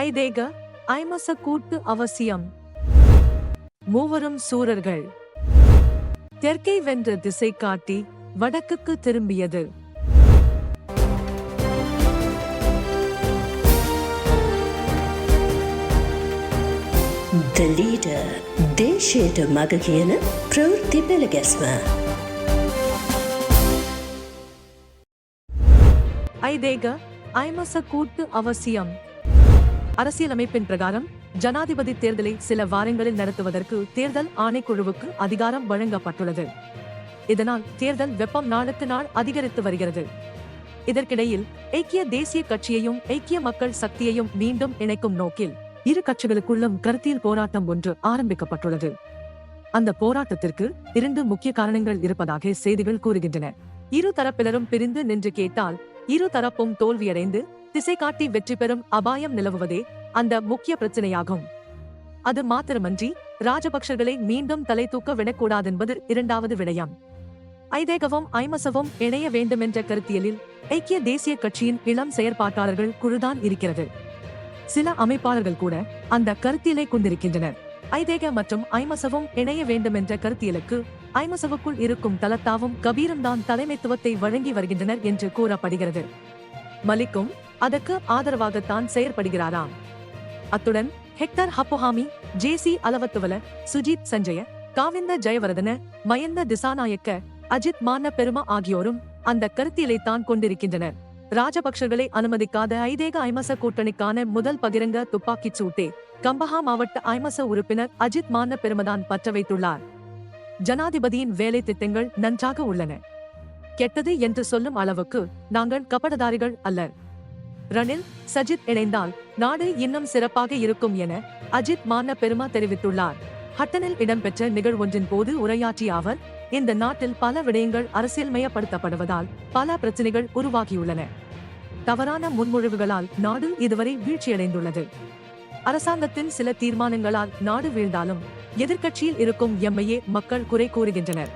ஐதேக ஐமச கூட்டு அவசியம் மூவரும் சூரர்கள் தெற்கை வென்ற திசை காட்டி வடக்குக்கு திரும்பியது The leader දේශයට මග කියන ප්‍රවෘත්ති පෙළගැස්ම. ஐதேக ஐமச கூட்டு அவசியம் அரசியலமைப்பின் பிரகாரம் ஜனாதிபதி தேர்தலை சில வாரங்களில் நடத்துவதற்கு தேர்தல் ஆணைக்குழுவுக்கு அதிகாரம் வழங்கப்பட்டுள்ளது. இதனால் தேர்தல் வெப்பம் நாளுக்கு நாள் அதிகரித்து வருகிறது. இதற்கிடையில் ஐக்கிய தேசிய கட்சியையும் ஐக்கிய மக்கள் சக்தியையும் மீண்டும் இணைக்கும் நோக்கில் இரு கட்சிகளுக்குள்ளும் கருத்தியல் போராட்டம் ஒன்று ஆரம்பிக்கப்பட்டுள்ளது. அந்த போராட்டத்திற்கு இரண்டு முக்கிய காரணங்கள் இருப்பதாக செய்திகள் கூறுகின்றன. இரு தரப்பினரும் பிரிந்து நின்று கேட்டால் இரு தரப்பும் தோல்வியடைந்து திசை காட்டி வெற்றி பெறும் அபாயம் நிலவுவதே அந்த முக்கிய பிரச்சனையாகும். அது மாத்திரமன்றி ராஜபக்சர்களை மீண்டும் தலை தூக்க விடக்கூடாதென்பது இரண்டாவது விடயம். ஐதேகவும் ஐமசவும் இணைய வேண்டுமென்ற கருத்தியலில் ஐக்கிய தேசிய கட்சியின் இளம் செயற்பாட்டாளர்கள் குழுதான் இருக்கிறது. சில அமைப்பாளர்கள் கூட அந்த கருத்தியலை கொண்டிருக்கின்றனர். ஐதேக மற்றும் ஐமசவும் இணைய வேண்டுமென்ற கருத்தியலுக்கு ஐமசவுக்குள் இருக்கும் தலத்தாவும் கபீரும் தான் தலைமைத்துவத்தை வழங்கி வருகின்றனர் என்று கூறப்படுகிறது. மலிக்கும் அதற்கு ஆதரவாகத்தான் செயற்படுகிறாராம். அத்துடன் ஹெக்டர் ஹப்புஹாமி ஜேசி அலவத்துவல சுஜித் சஞ்சய காவிந்த ஜெயவர்தன மயந்த திசாநாயக்க அஜித் மான பெருமா ஆகியோரும் அந்த கருத்தியலை தான் கொண்டிருக்கின்றனர். ராஜபக்சர்களை அனுமதிக்காத ஐதேக ஐமச கூட்டணிக்கான முதல் பகிரங்க துப்பாக்கிச் சூட்டே கம்பஹா மாவட்ட ஐமச உறுப்பினர் அஜித் மான பெருமதான் பற்ற வைத்துள்ளார் ஜனாதிபதியின் வேலை திட்டங்கள் நன்றாக உள்ளன. கெட்டது என்று சொல்லும் அளவுக்கு நாங்கள் கபடதாரிகள் அல்லர். ரணில் சஜித் இணைந்தால் நாடு இன்னும் சிறப்பாக இருக்கும் என அஜித் மான பெருமா தெரிவித்துள்ளார். ஹட்டனில் இடம்பெற்ற நிகழ்வொன்றின் போது உரையாற்றிய அவர் இந்த நாட்டில் பல விடயங்கள் அரசியல்மயப்படுத்தப்படுவதால் பல பிரச்சனைகள் உருவாகியுள்ளன. தவறான முன்மொழிவுகளால் நாடு இதுவரை வீழ்ச்சியடைந்துள்ளது. அரசாங்கத்தின் சில தீர்மானங்களால் நாடு வீழ்ந்தாலும் எதிர்க்கட்சியில் இருக்கும் எம்மையே மக்கள் குறை கூறுகின்றனர்.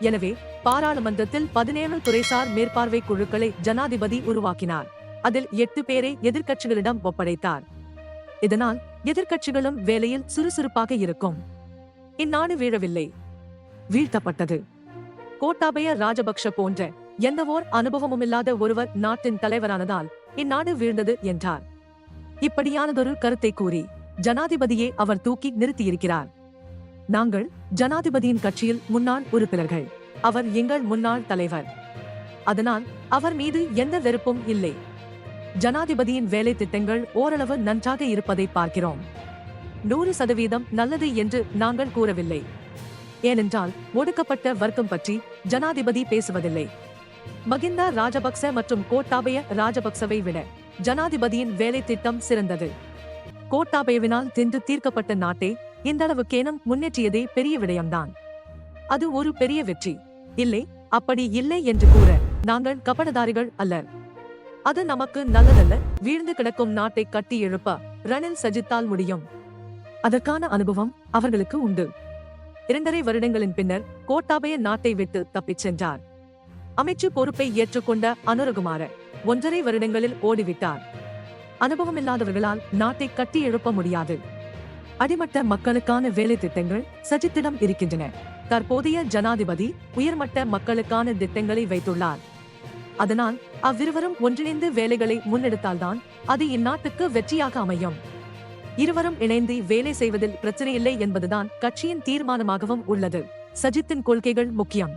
எனவே பாராளுமன்றத்தில் பதினேழு துறைசார் மேற்பார்வை குழுக்களை ஜனாதிபதி உருவாக்கினார். அதில் எட்டு பேரை எதிர்க்கட்சிகளிடம் ஒப்படைத்தார். இதனால் எதிர்க்கட்சிகளும் வேலையில் சுறுசுறுப்பாக இருக்கும். இந்நாடு வீழவில்லை. வீழ்த்தப்பட்டது. கோட்டாபய ராஜபக்ஷ போன்ற எந்தவோர் அனுபவமுமில்லாத ஒருவர் நாட்டின் தலைவரானதால் இந்நாடு வீழ்ந்தது என்றார். இப்படியானதொரு கருத்தை கூறி ஜனாதிபதியே அவர் தூக்கி நிறுத்தியிருக்கிறார். நாங்கள் ஜனாதிபதியின் கட்சியில் முன்னாள் உறுப்பினர்கள். அவர் எங்கள் முன்னாள் தலைவர். அதனால் அவர் மீது எந்த வெறுப்பும் இல்லை. ஜனாதிபதியின் வேலை திட்டங்கள் ஓரளவு நன்றாக இருப்பதை பார்க்கிறோம். நூறு சதவீதம் நல்லது என்று நாங்கள் கூறவில்லை. ஏனென்றால் ஒடுக்கப்பட்ட வர்க்கம் பற்றி ஜனாதிபதி பேசுவதில்லை. மகிந்தா ராஜபக்ச மற்றும் கோட்டாபய ராஜபக்சவை விட ஜனாதிபதியின் வேலை திட்டம் சிறந்தது. கோட்டாபயவினால் தின்று தீர்க்கப்பட்ட நாட்டை இந்த அளவுக்கேனும் முன்னேற்றியதே பெரிய விடயம்தான். அது ஒரு பெரிய வெற்றி. இல்லை அப்படி இல்லை என்று கூற நாங்கள் கபடதாரிகள் அல்லர் அது நமக்கு நல்லதல்ல. வீழ்ந்து கிடக்கும் நாட்டை கட்டி எழுப்ப ரணில் சஜித்தால் முடியும். அதற்கான அனுபவம் அவர்களுக்கு உண்டு. இரண்டரை வருடங்களின் பின்னர் கோட்டாபய நாட்டை விட்டு தப்பிச் சென்றார். அமைச்சு பொறுப்பை ஏற்றுக்கொண்ட அனுரகுமார ஒன்றரை வருடங்களில் ஓடிவிட்டார். அனுபவமில்லாதவர்களால் நாட்டை கட்டி எழுப்ப முடியாது. அடிமட்ட மக்களுக்கான வேலை திட்டங்கள் சஜித்திடம் இருக்கின்றன. தற்போதைய ஜனாதிபதி உயர்மட்ட மக்களுக்கான திட்டங்களை வைத்துள்ளார். அதனால் அவ்விருவரும் ஒன்றிணைந்து வேலைகளை முன்னெடுத்தால்தான் அது இந்நாட்டுக்கு வெற்றியாக அமையும். இருவரும் இணைந்து வேலை செய்வதில் பிரச்சனையில்லை என்பதுதான் கட்சியின் தீர்மானமாகவும் உள்ளது. சஜித்தின் கொள்கைகள் முக்கியம்.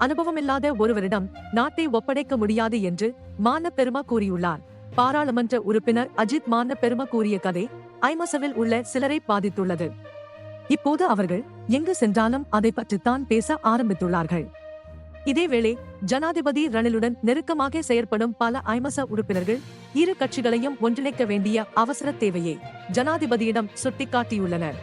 அனுபவமில்லாத ஒருவரிடம் நாட்டை ஒப்படைக்க முடியாது என்று மான பெருமா கூறியுள்ளார். பாராளுமன்ற உறுப்பினர் அஜித் மான பெருமா கூறிய கதை ஐமசவில் உள்ள சிலரை பாதித்துள்ளது. இப்போது அவர்கள் எங்கு சென்றாலும் அதை பற்றித்தான் பேச ஆரம்பித்துள்ளார்கள். இதேவேளை ஜனாதிபதி ரணிலுடன் நெருக்கமாக செயற்படும் பல ஐமச உறுப்பினர்கள் இரு கட்சிகளையும் ஒன்றிணைக்க வேண்டிய அவசர தேவையை ஜனாதிபதியிடம் சுட்டிக்காட்டியுள்ளனர்.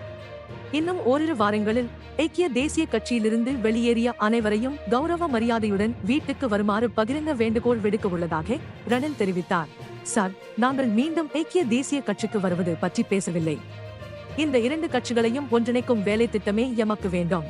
இன்னும் ஓரிரு வாரங்களில் ஐக்கிய தேசிய கட்சியிலிருந்து வெளியேறிய அனைவரையும் கௌரவ மரியாதையுடன் வீட்டுக்கு வருமாறு பகிரங்க வேண்டுகோள் விடுக்க உள்ளதாக ரணில் தெரிவித்தார். சார் நாங்கள் மீண்டும் ஐக்கிய தேசிய கட்சிக்கு வருவது பற்றி பேசவில்லை. இந்த இரண்டு கட்சிகளையும் ஒன்றிணைக்கும் வேலை திட்டமே எமக்கு வேண்டும்.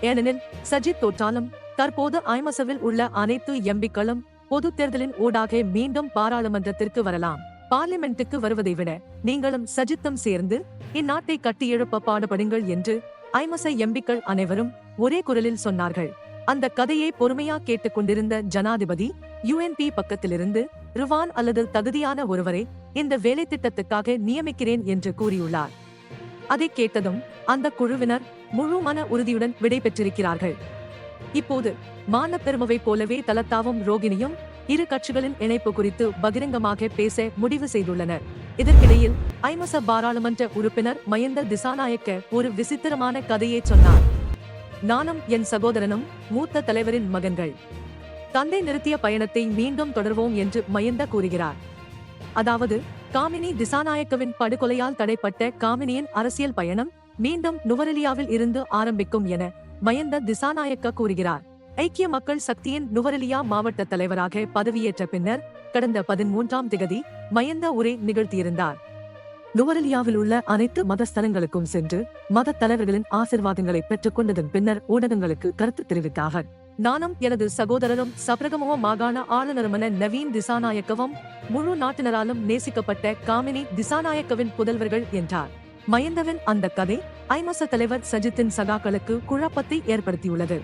ஏனெனில் சஜித் தோற்றாலும் தற்போது ஐமசவில் உள்ள அனைத்து எம்பிக்களும் பொது தேர்தலின் ஊடாக மீண்டும் பாராளுமன்றத்திற்கு வரலாம். பார்லிமெண்ட்டுக்கு வருவதை விட நீங்களும் சஜித்தம் சேர்ந்து இந்நாட்டை கட்டியெழுப்ப பாடுபடுங்கள் என்று ஐமசை எம்பிக்கள் அனைவரும் ஒரே குரலில் சொன்னார்கள். அந்த கதையை பொறுமையா கேட்டுக் கொண்டிருந்த ஜனாதிபதி யுஎன்பி பக்கத்திலிருந்து ருவான் அல்லது தகுதியான ஒருவரை இந்த வேலை திட்டத்துக்காக நியமிக்கிறேன் என்று கூறியுள்ளார். அதை கேட்டதும் அந்த குழுவினர் முழு மன உறுதியுடன் விடை பெற்றிருக்கிறார்கள் இப்போது மான பெருமவை போலவே தலத்தாவும் ரோகிணியும் இரு கட்சிகளின் இணைப்பு குறித்து பகிரங்கமாக பேச முடிவு செய்துள்ளனர். இதற்கிடையில் ஐமச பாராளுமன்ற உறுப்பினர் மயந்த திசாநாயக்க ஒரு விசித்திரமான கதையை சொன்னார். நானும் என் சகோதரனும் மூத்த தலைவரின் மகன்கள். தந்தை நிறுத்திய பயணத்தை மீண்டும் தொடர்வோம் என்று மயந்த கூறுகிறார். அதாவது காமினி திசாநாயக்கவின் படுகொலையால் தடைப்பட்ட காமினியின் அரசியல் பயணம் மீண்டும் நுவரெலியாவில் இருந்து ஆரம்பிக்கும் என மயந்த திசாநாயக்க கூறுகிறார். ஐக்கிய மக்கள் சக்தியின் நுவரெலியா மாவட்ட தலைவராக பதவியேற்ற பின்னர் கடந்த பதிமூன்றாம் திகதி மயந்த உரை நிகழ்த்தியிருந்தார். நுவரெலியாவில் உள்ள அனைத்து மதஸ்தலங்களுக்கும் சென்று மத தலைவர்களின் ஆசிர்வாதங்களை பெற்றுக் கொண்டதன் பின்னர் ஊடகங்களுக்கு கருத்து தெரிவித்தார் நானும் எனது சகோதரரும் சப்ரகமோ மாகாண ஆளுநருமான நவீன் திசாநாயக்கவும் முழு நாட்டினராலும் நேசிக்கப்பட்ட காமினி திசாநாயக்கவின் புதல்வர்கள் என்றார். மயந்தவின் அந்த கதை ஐமச தலைவர் சஜித்தின் சகாக்களுக்கு குழப்பத்தை ஏற்படுத்தியுள்ளது.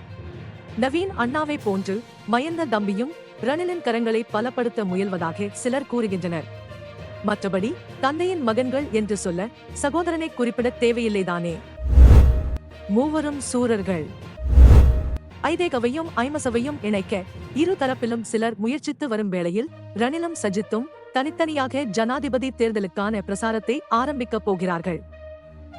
நவீன் அண்ணாவை போன்று மயந்த தம்பியும் ரணிலின் கரங்களை பலப்படுத்த முயல்வதாக சிலர் கூறுகின்றனர். மற்றபடி தந்தையின் மகன்கள் என்று சொல்ல சகோதரனை குறிப்பிட தேவையில்லைதானே? மூவரும் சூரர்கள். ஐதேகவையும் ஐமசவையும் இணைக்க இரு தரப்பிலும் சிலர் முயற்சித்து வரும் வேளையில் ரணிலும் சஜித்தும் தனித்தனியாக ஜனாதிபதி தேர்தலுக்கான பிரசாரத்தை ஆரம்பிக்கப் போகிறார்கள்.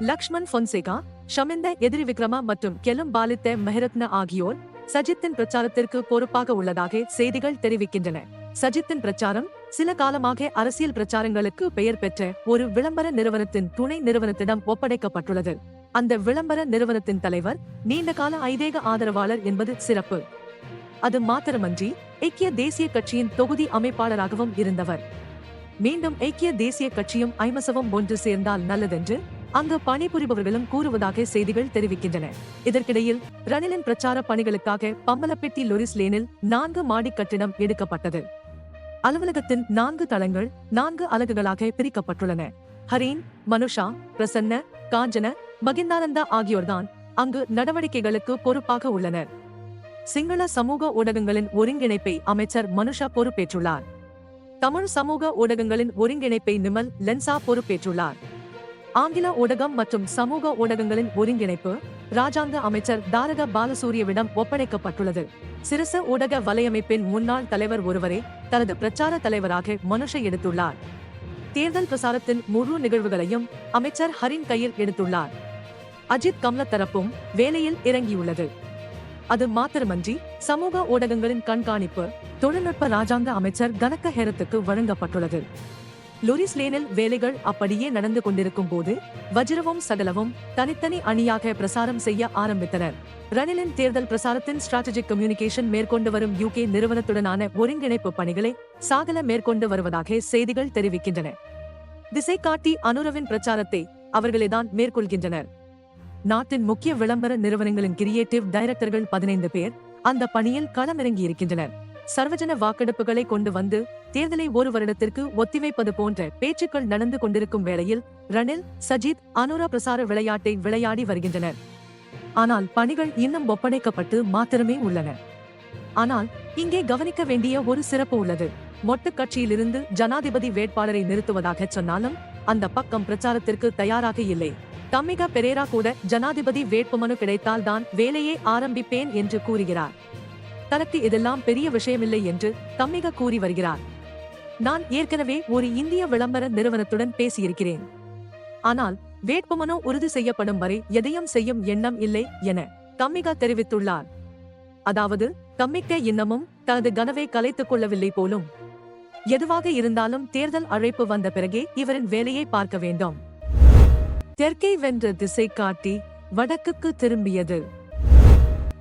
லக்ஷ்மண் பொன்சேகா ஷமிந்த எதிரி விக்ரமா மற்றும் கெலும் பாலித்த மெஹரத்ன ஆகியோர் சஜித்தின் பிரச்சாரத்திற்கு பொறுப்பாக உள்ளதாக செய்திகள் தெரிவிக்கின்றன. சஜித்தின் பிரச்சாரம் சில காலமாக அரசியல் பிரச்சாரங்களுக்கு பெயர் பெற்ற ஒரு விளம்பர நிறுவனத்தின் துணை நிறுவனத்திடம் ஒப்படைக்கப்பட்டுள்ளது. அந்த விளம்பர நிறுவனத்தின் தலைவர் நீண்டகால ஐதேக ஆதரவாளர் என்பது சிறப்பு. அது மாத்திரமன்றி ஐக்கிய தேசிய கட்சியின் தொகுதி அமைப்பாளராகவும் இருந்தவர். மீண்டும் ஐக்கிய தேசிய கட்சியும் ஐமசவும் ஒன்று சேர்ந்தால் நல்லதென்று அங்கு பணிபுரிபவர்களும் கூறுவதாக செய்திகள் தெரிவிக்கின்றன. இதற்கிடையில் ரணிலின் பிரச்சார பணிகளுக்காக பம்பலப்பெட்டி லொரிஸ் லேனில் நான்கு மாடி கட்டிடம் எடுக்கப்பட்டது. அலுவலகத்தின் நான்கு தளங்கள் நான்கு அலகுகளாக பிரிக்கப்பட்டுள்ளன. ஹரீன் மனுஷா பிரசன்ன காஞ்சன மகிந்தானந்தா ஆகியோர்தான் அங்கு நடவடிக்கைகளுக்கு பொறுப்பாக உள்ளனர். சிங்கள சமூக ஊடகங்களின் ஒருங்கிணைப்பை அமைச்சர் மனுஷா பொறுப்பேற்றுள்ளார். தமிழ் சமூக ஊடகங்களின் ஒருங்கிணைப்பை நிமல் லென்சா பொறுப்பேற்றுள்ளார். ஆங்கில ஊடகம் மற்றும் சமூக ஊடகங்களின் ஒருங்கிணைப்பு ராஜாங்க அமைச்சர் தாரக பாலசூரியவிடம் ஒப்படைக்கப்பட்டுள்ளது. சிரச ஊடக வலையமைப்பின் முன்னாள் தலைவர் ஒருவரே தனது பிரச்சார தலைவராக மனுஷ எடுத்துள்ளார். தேர்தல் பிரசாரத்தின் முழு நிகழ்வுகளையும் அமைச்சர் ஹரின் கையில் எடுத்துள்ளார். அஜித் கம்ல தரப்பும் வேலையில் இறங்கியுள்ளது. அது மாத்திரமன்றி சமூக ஊடகங்களின் கண்காணிப்பு தொழில்நுட்ப ராஜாங்க அமைச்சர் கனக்க ஹேரத்துக்கு வழங்கப்பட்டுள்ளது. லொரிஸ் லேனில் வேலைகள் அப்படியே நடந்து கொண்டிருக்கும் போது வஜ்ரவும் சகலவும் தனித்தனி அணியாக பிரசாரம் செய்ய ஆரம்பித்தனர். ரணிலின் தேர்தல் பிரசாரத்தின் ஸ்ட்ராட்டஜிக் கம்யூனிகேஷன் மேற்கொண்டு வரும் யூகே நிறுவனத்துடனான ஒருங்கிணைப்பு பணிகளை சாகல மேற்கொண்டு வருவதாக செய்திகள் தெரிவிக்கின்றன. திசை காட்டி அனுரவின் பிரச்சாரத்தை அவர்களேதான் மேற்கொள்கின்றனர். நாட்டின் முக்கிய விளம்பர நிறுவனங்களின் கிரியேட்டிவ் டைரக்டர்கள் பதினைந்து பேர் அந்த பணியில் களமிறங்கி இருக்கின்றனர் சர்வஜன வாக்கெடுப்புகளை கொண்டு வந்து தேர்தலை ஒரு வருடத்திற்கு ஒத்திவைப்பது போன்ற பேச்சுக்கள் நடந்து கொண்டிருக்கும் வேளையில் ரணில் சஜித் அனுரா பிரசார விளையாட்டை விளையாடி வருகின்றனர். ஆனால் பணிகள் இன்னும் ஒப்படைக்கப்பட்டு மாத்திரமே உள்ளன. ஆனால் இங்கே கவனிக்க வேண்டிய ஒரு சிறப்பு உள்ளது. மொட்டு கட்சியிலிருந்து ஜனாதிபதி வேட்பாளரை நிறுத்துவதாக சொன்னாலும் அந்த பக்கம் பிரச்சாரத்திற்கு தயாராக இல்லை. தம்மிக பெரேரா கூட ஜனாதிபதி வேட்புமனு கிடைத்தால் தான் வேலையை ஆரம்பிப்பேன் என்று கூறுகிறார். தனக்கு இதெல்லாம் பெரிய விஷயமில்லை என்று தம்மிக கூறி வருகிறார். நான் ஏற்கனவே ஒரு இந்திய விளம்பர நிறுவனத்துடன் பேசியிருக்கிறேன். ஆனால் வேட்புமனு உறுதி செய்யப்படும் வரை எதையும் செய்யும் எண்ணம் இல்லை என தம்மிகா தெரிவித்துள்ளார். அதாவது தம்மிக்க இன்னமும் தனது கனவை கலைத்துக் கொள்ளவில்லை போலும். எதுவாக இருந்தாலும் தேர்தல் அழைப்பு வந்த பிறகே இவரின் வேலையை பார்க்க வேண்டும். தெற்கை வென்ற திசை காட்டி வடக்குக்கு திரும்பியது.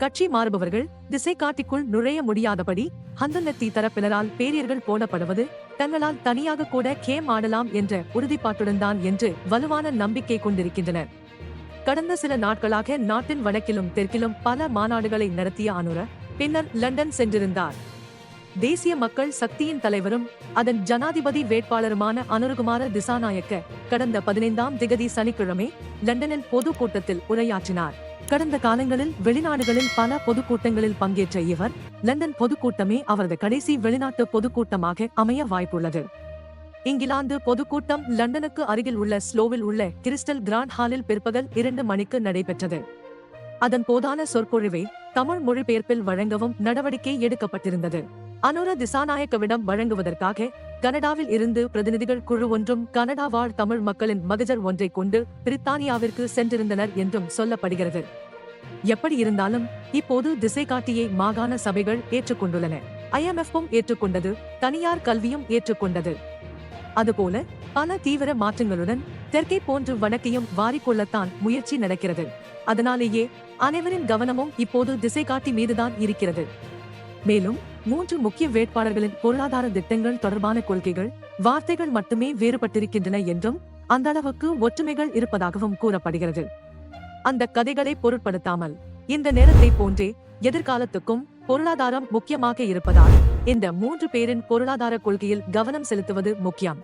கட்சி மாறுபவர்கள் திசை காட்டிக்குள் நுழைய முடியாதபடி ஹந்தனத்தி தரப்பினரால் பேரியர்கள் போடப்படுவது தங்களால் தனியாக கூட கேம் ஆடலாம் என்ற உறுதிப்பாட்டுடன் தான் என்று வலுவான நம்பிக்கை கொண்டிருக்கின்றனர் கடந்த சில நாட்களாக நாட்டின் வடக்கிலும் தெற்கிலும் பல மாநாடுகளை நடத்திய அனுர பின்னர் லண்டன் சென்றிருந்தார். தேசிய மக்கள் சக்தியின் தலைவரும் அதன் ஜனாதிபதி வேட்பாளருமான அனுருகுமார திசாநாயக்க கடந்த பதினைந்தாம் திகதி சனிக்கிழமை லண்டனில் பொது கூட்டத்தில் உரையாற்றினார். கடந்த காலங்களில் வெளிநாடுகளில் பல பொதுக்கூட்டங்களில் பங்கேற்ற இவர் லண்டன் பொதுக்கூட்டமே அவரது கடைசி வெளிநாட்டு பொதுக்கூட்டமாக அமைய வாய்ப்புள்ளது. இங்கிலாந்து பொதுக்கூட்டம் லண்டனுக்கு அருகில் உள்ள ஸ்லோவில் உள்ள கிறிஸ்டல் கிராண்ட் ஹாலில் பிற்பகல் இரண்டு மணிக்கு நடைபெற்றது. அதன் போதான சொற்பொழிவை தமிழ் மொழிபெயர்ப்பில் வழங்கவும் நடவடிக்கை எடுக்கப்பட்டிருந்தது. அனுர திசாநாயக்கவிடம் வழங்குவதற்காக கனடாவில் இருந்து பிரதிநிதிகள் குழு ஒன்றும் கனடா வாழ் தமிழ் மக்களின் மகஜர் ஒன்றை கொண்டு பிரித்தானியாவிற்கு சென்றிருந்தனர் என்றும் சொல்லப்படுகிறது. எப்படி இருந்தாலும் இப்போது திசை காட்டியை மாகாண சபைகள் ஏற்றுக்கொண்டுள்ளன. ஐஎம்எஃப்பும் ஏற்றுக்கொண்டது தனியார் கல்வியும் ஏற்றுக்கொண்டது. அதுபோல பல தீவிர மாற்றங்களுடன் தெற்கை போன்று வடக்கையும் வாரிக்கொள்ளத்தான் முயற்சி நடக்கிறது. அதனாலேயே அனைவரின் கவனமும் இப்போது திசை காட்டி மீதுதான் இருக்கிறது. மேலும் மூன்று முக்கிய வேட்பாளர்களின் பொருளாதார திட்டங்கள் தொடர்பான கொள்கைகள் வார்த்தைகள் மட்டுமே வேறுபட்டிருக்கின்றன என்றும் அந்த அளவுக்கு ஒற்றுமைகள் இருப்பதாகவும் கூறப்படுகிறது. அந்த கதைகளை பொருட்படுத்தாமல் இந்த நேரத்தை போன்றே எதிர்காலத்துக்கும் பொருளாதாரம் முக்கியமாக இருப்பதால் இந்த மூன்று பேரின் பொருளாதார கொள்கையில் கவனம் செலுத்துவது முக்கியம்.